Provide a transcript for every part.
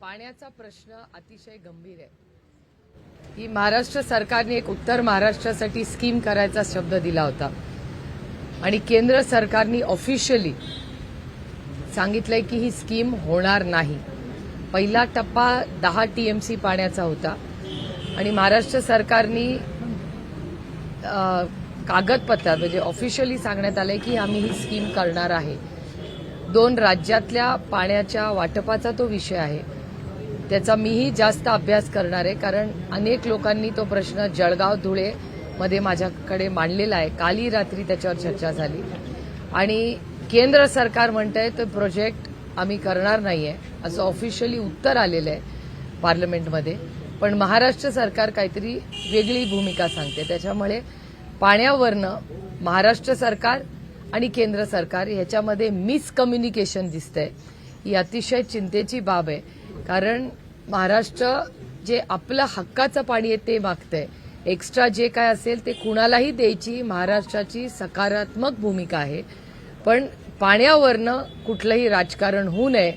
पाण्याचा प्रश्न अतिशय गंभीर आहे. की महाराष्ट्र सरकारने एक उत्तर महाराष्ट्रासाठी स्कीम करायचा शब्द दिला होता. आणि केंद्र सरकारने ऑफिशियली सांगितलंय की ही स्कीम होणार नाही. पहिला टप्पा दहा टीएमसी पाण्याचा होता. आणि महाराष्ट्र सरकारने कागदपत्र कागदपत्रात म्हणजे ऑफिशियली सांगण्यात आलंय की आम्ही ही स्कीम करणार आहे. दोन राज्यातल्या पाण्याच्या वाटपाचा तो विषय आहे. त्याचा मीही जास्त अभ्यास करणार आहे कारण अनेक लोकांनी तो प्रश्न जळगाव धुळे मध्ये माझ्याकडे मांडलेला आहे. काली रात्री त्याच्यावर चर्चा झाली. आणि केंद्र सरकार म्हणतंय तो प्रोजेक्ट आम्ही करणार नाहीये असं ऑफिशियली उत्तर आलेलं आहे पार्लमेंटमध्ये. पण महाराष्ट्र सरकार काहीतरी वेगळी भूमिका सांगते. त्याच्यामुळे पाण्यावरनं महाराष्ट्र सरकार आणि केंद्र सरकार ह्याच्यामध्ये मिसकम्युनिकेशन दिसतंय. ही अतिशय चिंतेची बाब आहे. कारण महाराष्ट्र जे आपलं हक्काचं पाणी आहे ते मागतंय. एक्स्ट्रा जे काय असेल ते कुणालाही द्यायची महाराष्ट्राची सकारात्मक भूमिका आहे. पण पाण्यावरनं कुठलंही राजकारण होऊ नये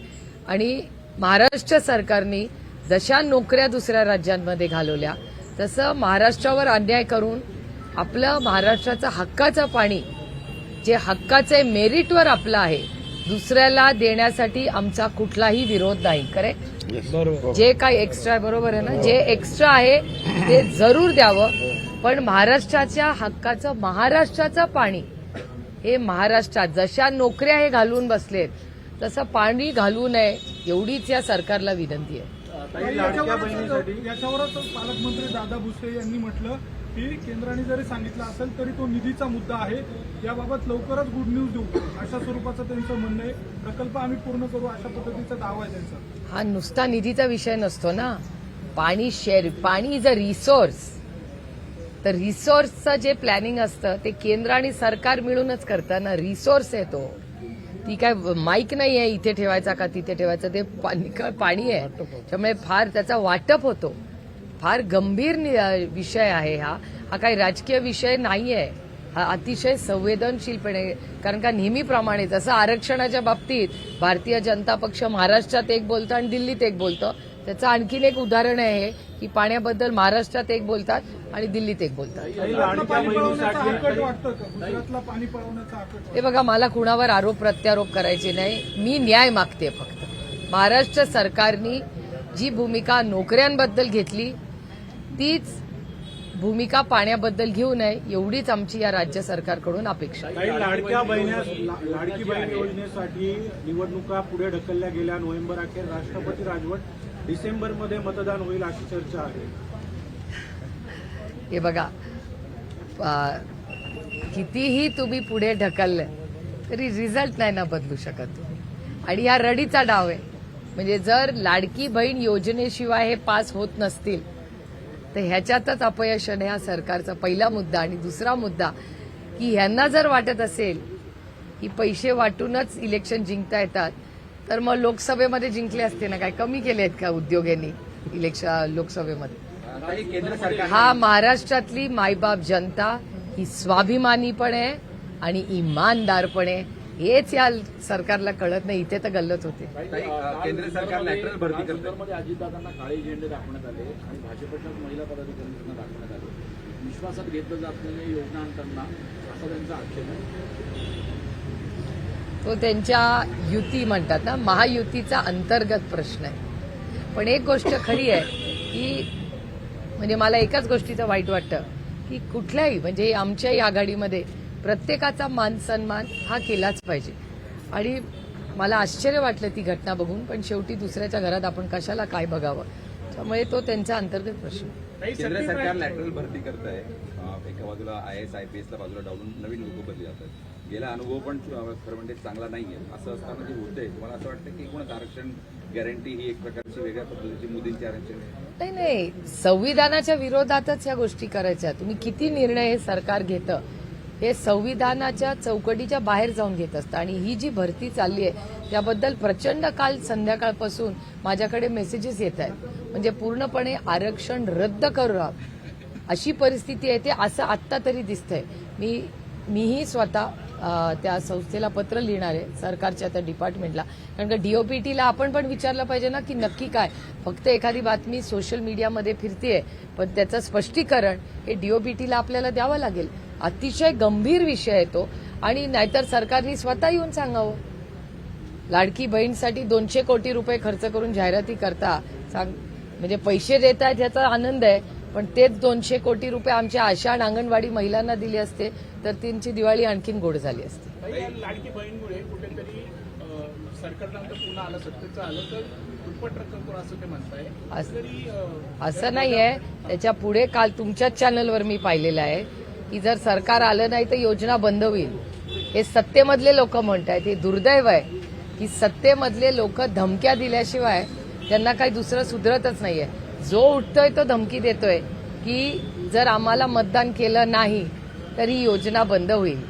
आणि महाराष्ट्र सरकारने जशा नोकऱ्या दुसऱ्या राज्यांमध्ये घालवल्या तसं महाराष्ट्रावर अन्याय करून आपलं महाराष्ट्राचं हक्काचं पाणी जे हक्काचे मेरिटवर आपलं आहे दुसऱ्याला देण्यासाठी आमचा कुठलाही विरोध नाही करेक्ट जे काय एक्स्ट्रा बरोबर आहे ना? जे एक्स्ट्रा आहे ते जरूर द्यावं. पण महाराष्ट्राच्या हक्काचं महाराष्ट्राचं पाणी हे महाराष्ट्रात जशा नोकऱ्या हे घालून बसलेत तसं पाणी घालू नये एवढीच या सरकारला विनंती आहे. ताई, लाडक्या बहिणीसाठी याच्यावरच पालकमंत्री दादा भुसे यांनी म्हटलं की केंद्राने जरी सांगितलं असेल तरी तो निधीचा मुद्दा आहे. याबाबत लवकरच गुड न्यूज देऊ. अशा स्वरूपाचं त्यांचं म्हणणं आहे. प्रकल्प आम्ही पूर्ण करू अशा पद्धतीचा दावा आहे त्यांचा. हा नुसता निधीचा विषय नसतो ना. पाणी शेअर पाणी इज अ रिसोर्स तर रिसोर्सचं जे प्लॅनिंग असतं ते केंद्र आणि सरकार मिळूनच करतं ना. रिसोर्स आहे तो. ती काय माईक नाही आहे इथे ठेवायचा का तिथे ठेवायचं? ते पाणी पाणी आहे. त्यामुळे फार त्याचा वाटप होतो. फार गंभीर विषय आहे हा. हा काही राजकीय विषय नाही आहे हा अतिशय संवेदनशीलपणे कारण का नेहमीप्रमाणे जसं आरक्षणाच्या बाबतीत भारतीय जनता पक्ष महाराष्ट्रात एक बोलतं आणि दिल्लीत एक बोलतं त्याचं आणखीन एक उदाहरण आहे की पाण्याबद्दल महाराष्ट्रात एक बोलतात आणि दिल्लीत एक बोलतात. हे बघा मला कुणावर आरोप प्रत्यारोप करायचे नाही. मी न्याय मागते फक्त. महाराष्ट्र सरकारनी जी भूमिका नोकऱ्यांबद्दल घेतली तीच भूमिका पाण्याबद्दल घेऊ नये एवढीच आमची या राज्य सरकारकडून अपेक्षा लाडक्या बहिण्या लाडकी बहीण योजनेसाठी निवडणुका पुढे ढकलल्या गेल्या नोव्हेंबर अखेर. राष्ट्रपती राजवट डिसेंबरमध्ये मतदान होईल अशी चर्चा आहे. हे बघा कितीही तुम्ही पुढे ढकललं तरी रिझल्ट नाही ना बदलू शकत तुम्ही. आणि हा रडीचा डाव आहे. म्हणजे जर लाडकी बहीण योजनेशिवाय हे पास होत नसतील तर ह्याच्यातच अपयश आहे हा सरकारचा पहिला मुद्दा आणि दुसरा मुद्दा की ह्यांना जर वाटत असेल की पैसे वाटूनच इलेक्शन जिंकता येतात तर मग लोकसभेमध्ये जिंकले असते ना काय कमी केले आहेत का उद्योग यांनी इलेक्शन लोकसभेमध्ये? हा महाराष्ट्रातली मायबाप जनता ही स्वाभिमानी पण आहे आणि इमानदार पण आहे हेच या सरकारला कळत नाही. इथे तर गल्लत होते. केंद्र सरकार लॅटरल भरती करतं अजितदादांना काळे झेंडे दाखवण्यात आले आणि भाजपच्या महिला पदाधिकाऱ्यांना दाखवण्यात आले. विश्वासात घेतलं जात नाही योजना आणताना. असा त्यांचा आक्षेप आहे. तो त्यांच्या युती म्हणतात ना महायुतीचा अंतर्गत प्रश्न आहे. पण एक गोष्ट खरी आहे की म्हणजे मला एकाच गोष्टीचं वाईट वाटतं की कुठल्याही म्हणजे आमच्याही आघाडीमध्ये प्रत्येकाचा मान सन्मान हा केलाच पाहिजे. आणि मला आश्चर्य वाटलं ती घटना बघून पण शेवटी दुसऱ्याच्या घरात आपण कशाला काय बघावं? त्यामुळे तो त्यांचा अंतर्गत प्रश्न. आहे. केंद्र सरकार लॅटरल भरती करत आहे एका बाजूला आय एस आय पी एसला बाजूला डावलून नवीन लोक बदली जातात. गेला अनुभव पण खरं म्हणजे चांगला नाहीये. असं असताना जे होतंय तुम्हाला असं वाटतं की एकूणच आरक्षण गॅरंटी ही एक प्रकारची वेगळ्या पद्धतीची मोदींची आरक्षण आहे. नाही नाही. संविधानाच्या विरोधातच या गोष्टी करायच्या. तुम्ही किती निर्णय हे सरकार घेतं हे संविधानाच्या चौकटीच्या बाहेर जाऊन घेत असतं. आणि ही जी भरती चालली आहे त्याबद्दल प्रचंड काल संध्याकाळपासून माझ्याकडे मेसेजेस येत आहेत. म्हणजे पूर्णपणे आरक्षण रद्द करू अशी परिस्थिती आहे ते असं आत्ता तरी दिसतंय. मी मीही स्वतः त्या संस्थेला पत्र लिहिणार आहे सरकारच्या त्या डिपार्टमेंटला कारण का डीओपीटीला आपण पण विचारलं पाहिजे ना की नक्की काय? फक्त एखादी बातमी सोशल मीडियामध्ये फिरतीये पण त्याचं स्पष्टीकरण हे डीओपीटीला आपल्याला द्यावं लागेल. अतिशय गंभीर विषय आहे तो. आणि नाहीतर सरकारने स्वतः येऊन सांगावं. लाडकी बहीणसाठी दोनशे कोटी रुपये खर्च करून जाहिराती करता. सांग म्हणजे पैसे देत आहेत याचा आनंद आहे पण तेच दोनशे कोटी रुपये आमच्या आशा आणि अंगणवाडी महिलांना दिले असते तर त्यांची दिवाळी आणखीन गोड झाली असती. लाडकी बहीणमुळे कुठेतरी असं नाहीये. त्याच्या पुढे काल तुमच्याच चॅनलवर मी पाहिलेलं आहे. की जर सरकार आलं नाही तर योजना बंद होईल. हे सत्तेमधले लोक म्हणत आहेत हे दुर्दैव आहे की सत्तेमधले लोक धमक्या दिल्याशिवाय त्यांना काही दुसरं सुधरतच नाहीये. जो उठतोय तो धमकी देतोय की जर आम्हाला मतदान केलं नाही तर ही योजना बंद होईल.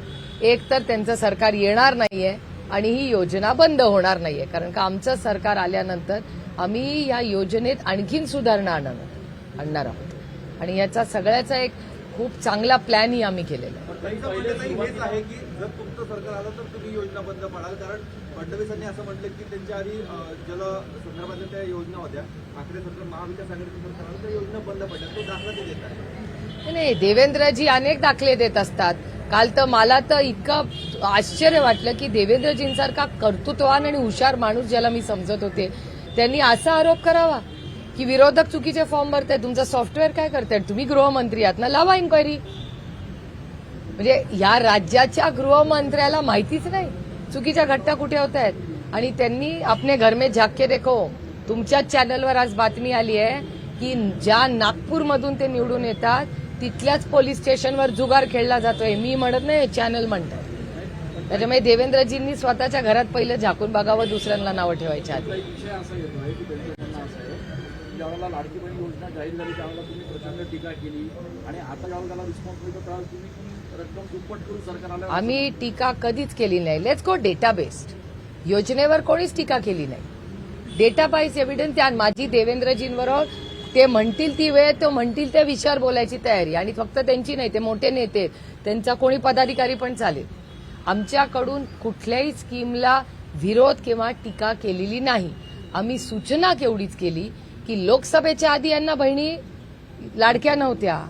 एक तर त्यांचं सरकार येणार नाहीये आणि ही योजना बंद होणार नाहीये. कारण का आमचं सरकार आल्यानंतर आम्ही या योजनेत आणखीन सुधारणा आणणार आहोत. आणि याचा सगळ्याचा एक खूप चांगला प्लॅनही आम्ही केलेला आहे. त्यांचं म्हणणं नाही हेच आहे की जर तुमचं सरकार आलं तर तुम्ही योजना बंद पाडाल. कारण फडणवीसांनी असं म्हटलं की त्यांच्या आधी संदर्भातल्या त्या योजना होत्या ठाकरे सरकार महाविकास सरकार त्या योजना बंद पडल्या. तो दाखला ते देत आहे. नाही, नाही देवेंद्रजी अनेक दाखले देत असतात. काल तर मला तर इतकं आश्चर्य वाटलं की देवेंद्रजींसारखा कर्तृत्वान आणि हुशार माणूस ज्याला मी समजत होते त्यांनी असा आरोप करावा. की विरोधक चुकीचे फॉर्म भरताय तुमचं सॉफ्टवेअर काय करतायत? तुम्ही गृहमंत्री आहात ना? लावा इन्क्वायरी म्हणजे या राज्याच्या गृहमंत्र्याला माहितीच नाही. चुकीच्या घटना कुठे होत आहेत आणि त्यांनी आपले घरमे झाके देखो तुमच्याच चॅनलवर आज बातमी आली आहे की ज्या नागपूरमधून ते निवडून येतात तिथल्याच पोलीस स्टेशनवर जुगार खेळला जातोय. मी म्हणत नाही चॅनल म्हणतात. त्याच्यामुळे देवेंद्रजींनी स्वतःच्या घरात पहिलं झाकून बघावं दुसऱ्यांना नावं ठेवायच्या आधी. ज्यावेळेला लाडकी बहीण योजना जाहीर झाली त्यावेळेला तुम्ही प्रचंड टीका केली. आणि आता ज्यावेळेला त्याला रिस्पॉन्स मिळतो त्यावेळेला तुम्ही रक्कम दुप्पट करून सरकार आल्यावर आम्ही टीका कधीच केली नाही. लेट्स गो डेटा बेस्ड योजनेवर कोणीच टीका केली नाही. डेटा बाईज एव्हिडन्स त्या माझी देवेंद्रजींबरोबर ते म्हणतील ती वेळ तो म्हणतील त्या विषयावर बोलायची तयारी. आणि फक्त त्यांची नाही ते मोठे नेते. त्यांचा कोणी पदाधिकारी पण चालेल. आमच्याकडून कुठल्याही स्कीमला विरोध किंवा टीका केलेली नाही. आम्ही सूचना केवढीच केली की लोकसभेच्या आधी यांना बहिणी लाडक्या नव्हत्या.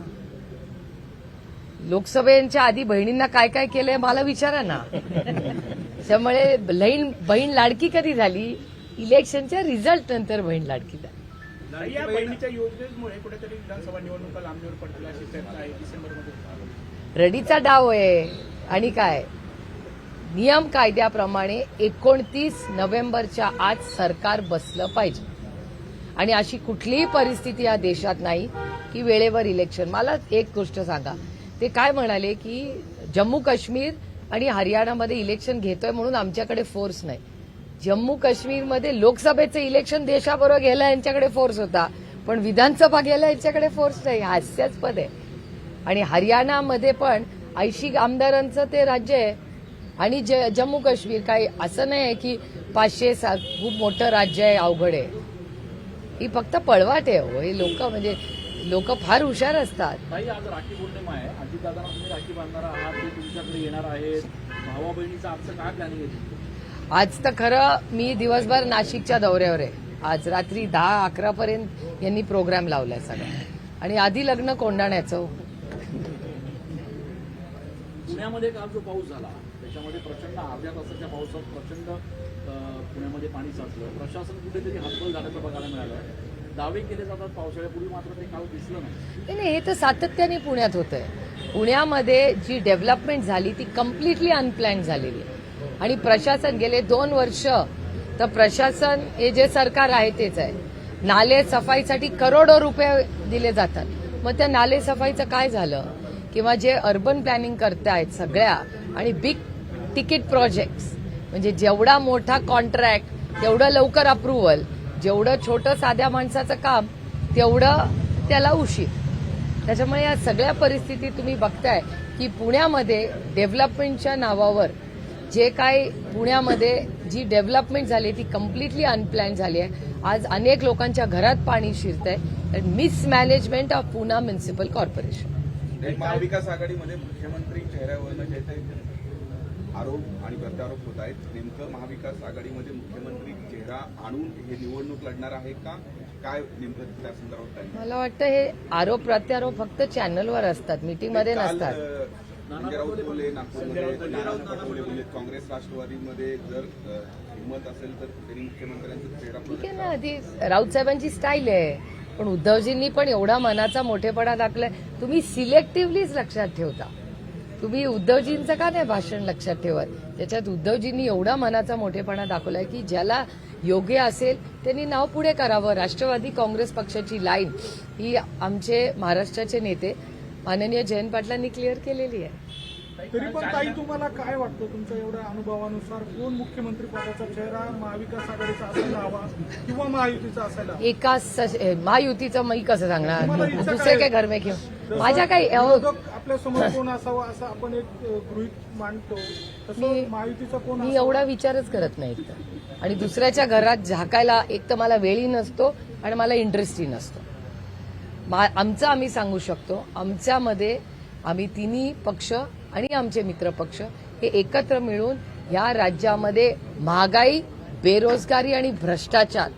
लोकसभेच्या आधी बहिणींना काय काय केलंय मला विचारा ना. त्यामुळे बहीण बहीण लाडकी कधी झाली? इलेक्शनच्या रिझल्ट नंतर बहीण लाडकी झाली. रडीचा डाव आहे. आणि काय? नियम कायद्याप्रमाणे एकोणतीस नोव्हेंबरच्या आज सरकार बसलं पाहिजे. आणि अशी कुठलीही परिस्थिती या देशात नाही की वेळेवर इलेक्शन मला एक गोष्ट सांगा. ते काय म्हणाले की जम्मू काश्मीर आणि हरियाणामध्ये इलेक्शन घेतोय म्हणून आमच्याकडे फोर्स नाही. जम्मू काश्मीरमध्ये लोकसभेचं इलेक्शन देशाबरोबर घ्यायला यांच्याकडे फोर्स होता. पण विधानसभा गेला यांच्याकडे फोर्स नाही. हास्यास्पद आहे. आणि हरियाणामध्ये पण ऐंशी आमदारांचं ते राज्य आहे. आणि ज- जम्मू काश्मीर काही असं नाही आहे की पाचशे सात खूप मोठं राज्य आहे अवघड आहे. ही फक्त पळवाट आहे हो. हे लोक म्हणजे लोक फार हुशार असतात. ताई आज राखी पौर्णिमा आहे. अजितदादांना तुम्ही राखी बांधणार आहात ते तुमच्याकडे येणार आहेत. भावा बहिणीचं आजचं काय प्लॅनिंग आहे? आज तर खरं मी दिवसभर नाशिकच्या दौऱ्यावर आहे. आज रात्री दहा अकरा पर्यंत यांनी प्रोग्राम लावलाय सगळा. आणि आधी लग्न कोंडाण्याचं पुण्यामध्ये काल जो पाऊस झाला? त्याच्यामध्ये प्रचंड अर्ध्या तासाच्या पावसात प्रचंड पुण्यामध्ये पाणी साचलं. प्रशासन कुठेतरी हातबल झाल्याचं बघायला मिळालं दावे केले जातात पावसाळ्यापूर्वी मात्र ते काल दिसलं नाही. नाही हे तर सातत्याने पुण्यात होत आहे पुण्यामध्ये जी डेव्हलपमेंट झाली ती कम्प्लिटली अनप्लॅन झालेली आहे. आणि प्रशासन गेले दोन वर्ष तर प्रशासन हे जे सरकार आहे तेच आहे. नाले सफाईसाठी करोडो रुपये दिले जातात. मग त्या नाले सफाईचं काय झालं? किंवा जे अर्बन प्लॅनिंग करतायत सगळ्या आणि बिग तिकीट प्रोजेक्ट्स म्हणजे जेवढा मोठा कॉन्ट्रॅक्ट तेवढं लवकर अप्रुव्हल जेवढं छोटं साध्या माणसाचं काम तेवढं त्याला उशीर. त्याच्यामुळे या सगळ्या परिस्थितीत तुम्ही बघताय की पुण्यामध्ये डेव्हलपमेंटच्या नावावर जे काय पुण्यामध्ये जी डेव्हलपमेंट झाली ती कम्प्लिटली अनप्लॅन झाली आहे. आज अनेक लोकांच्या घरात पाणी शिरत आहे mismanagement of Pune municipal corporation महाविकास आघाडीमध्ये मुख्यमंत्री चेहऱ्यावरनं चर्चा आरोप आणि प्रत्यारोप होत आहेत. नेमकं महाविकास आघाडीमध्ये मुख्यमंत्री चेहरा आणून हे निवडणूक लढणार आहे का? काय नेमकं त्या संदर्भात मला वाटतं हे आरोप प्रत्यारोप फक्त चॅनलवर असतात मीटिंगमध्ये नसतात. राऊत बोलले नागपूरमध्ये पटोले बोलले काँग्रेस राष्ट्रवादीमध्ये जर हिंमत असेल तर त्यांनी मुख्यमंत्र्यांचा चेहरा ठीक आहे ना ती राऊत साहेबांची स्टाईल आहे. पण उद्धवजींनी पण एवढा मनाचा मोठेपणा दाखलाय तुम्ही सिलेक्टिव्हलीच लक्षात ठेवता. तुम्ही उद्धवजींचं का नाही भाषण लक्षात ठेवत? त्याच्यात उद्धवजींनी एवढा मनाचा मोठेपणा दाखवलाय की ज्याला योग्य असेल त्यांनी नाव पुढे करावं. राष्ट्रवादी काँग्रेस पक्षाची लाईन ही आमचे महाराष्ट्राचे नेते माननीय जयंत पाटलांनी क्लिअर केलेली आहे. तरी पण ताई तुम्हाला काय वाटतं? तुमच्या एवढ्या अनुभवानुसार कोण मुख्यमंत्री पदाचा चेहरा महाविकास आघाडीचा असायला हवा किंवा महायुतीचा असायला? एका महायुतीचं मी कसं सांगणार? दुसरे काय? घर में घेऊ जसं माझ्या काही आपल्यासमोर कोण असावा असं आपण एक गृहीत मांडतो. तसं मी- महायुतीचा कोण मी? एवढा विचारच करत नाही एकतर आणि दुसऱ्याच्या घरात झाकायला एक तर मला वेळही नसतो आणि मला इंटरेस्टही नसतो. आमचं आम्ही सांगू शकतो. आमच्यामध्ये आम्ही तिन्ही पक्ष आणि आमचे मित्रपक्ष हे एकत्र मिळून या राज्यामध्ये महागाई बेरोजगारी आणि भ्रष्टाचार.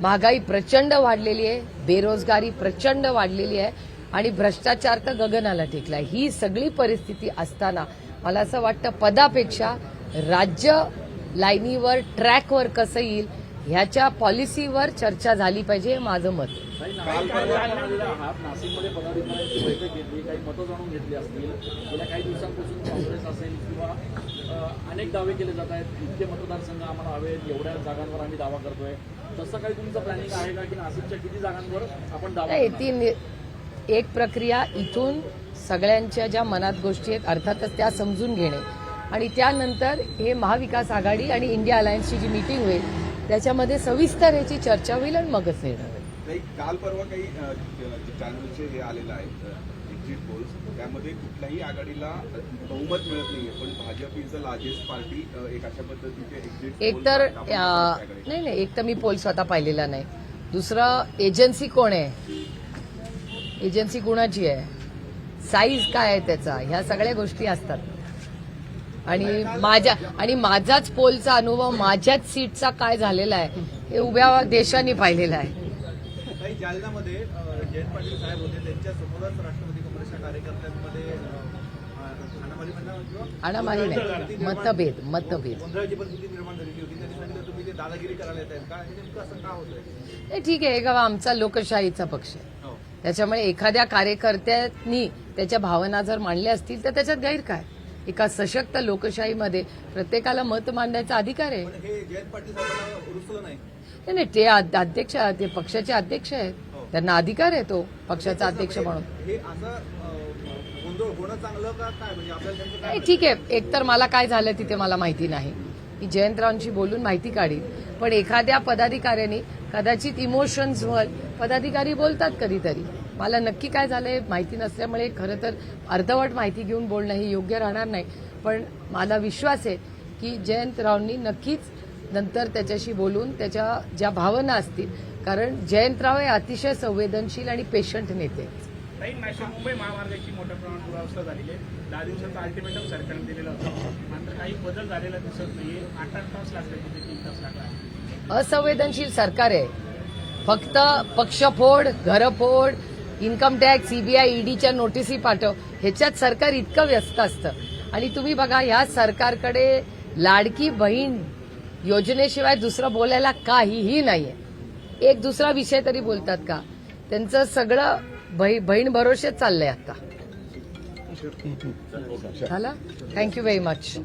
महागाई प्रचंड वाढलेली आहे बेरोजगारी प्रचंड वाढलेली आहे आणि भ्रष्टाचार तर गगनाला टेकलाय. ही सगळी परिस्थिती असताना मला असं वाटतं पदापेक्षा राज्य लाईनीवर ट्रॅकवर कसं येईल ह्याच्या पॉलिसीवर चर्चा झाली पाहिजे माझं मत. अनेक दावे केले जात आहेत. इतके मतदारसंघ आम्हाला हवेत एवढ्या जागांवर आम्ही दावा करतोय. तसं काही तुमचं प्लॅनिंग आहे का की नाशिकच्या किती जागांवर आपण दावा? ती एक प्रक्रिया इथून सगळ्यांच्या ज्या मनात गोष्टी आहेत अर्थातच त्या समजून घेणे. आणि त्यानंतर हे महाविकास आघाडी आणि इंडिया अलायन्सची जी मीटिंग होईल त्याच्यामध्ये सविस्तर ह्याची चर्चा होईल आणि मगच निर्णय होईल नाही काल परवा काही चॅनलचे हे आलेलं आहे एक्झिट पोल्स त्यामध्ये कुठल्याही आघाडीला बहुमत मिळत नाहीये. पण Bhajap is the largest party एक अशा पद्धतीचे एक्झिट एक तर अं, नाही नाही एक तर मी पोल स्वतः पाहिलेला नाही. दुसरं एजन्सी कोण आहे? एजन्सी कुणाची आहे? साईज काय आहे त्याचा? ह्या सगळ्या गोष्टी असतात. आणि माझ्या आणि माझाच पोलचा अनुभव माझ्याच सीटचा काय झालेला आहे हे उभ्या देशांनी पाहिलेला आहे. काही जालन्यामध्ये अ, जयंत पाटील साहेब होते त्यांच्या समोरच राष्ट्रवादी काँग्रेसच्या कार्यकर्त्यांमध्ये अ, हाणामारी म्हणा किंवा हाणामारी नाही मतभेद मतभेद. नाही ठीक आहे का आमचा लोकशाहीचा पक्ष आहे. हो. त्याच्यामुळे एखाद्या कार्यकर्त्यांनी त्याच्या भावना जर मांडल्या असतील तर त्याच्यात गैर काय एका सशक्त लोकशाहीमध्ये प्रत्येकाला मत मांडण्याचा अधिकार आहे. हे नाही. नाही, ते अध- अध्यक्ष ते पक्षाचे अध्यक्ष आहेत. त्यांना अधिकार आहे तो पक्षाचा अध्यक्ष म्हणून. हे म्हणजे नाही ठीक आहे. एकतर मला काय झालं तिथे मला माहिती नाही. मी जयंतरावांशी बोलून माहिती काढीन पण एखाद्या पदाधिकाऱ्यांनी कदाचित इमोशन्सवर पदाधिकारी बोलतात कधीतरी. मला नक्की काय झालंय माहिती नसल्यामुळे खरं तर अर्धवट माहिती घेऊन बोलणं हे योग्य राहणार नाही. पण मला विश्वास आहे की जयंतरावांनी नक्कीच नंतर त्याच्याशी बोलून त्याच्या ज्या भावना असतील कारण जयंतराव हे अतिशय संवेदनशील आणि पेशंट नेते नाशिक मुंबई महामार्गाची मोठ्या प्रमाणात दुरावस्था झालेली आहे. दहा दिवसाचा अल्टिमेटम सरकारने दिलेलं होतं. मात्र काही बदल झालेला दिसत नाहीये. आठ आठ तास लागले तीन तास लागला असंवेदनशील सरकार आहे. फक्त पक्षफोड घरफोड इन्कम टॅक्स सीबीआय ईडीच्या नोटिसी पाठव. ह्याच्यात सरकार इतकं व्यस्त असतं. आणि तुम्ही बघा ह्या सरकारकडे लाडकी बहीण योजनेशिवाय दुसरं बोलायला काहीही नाहीये. एक दुसरा विषय तरी बोलतात का? त्यांचं सगळं बही- बहीण भरोशेच चाललंय आता. झालं? Thank you very much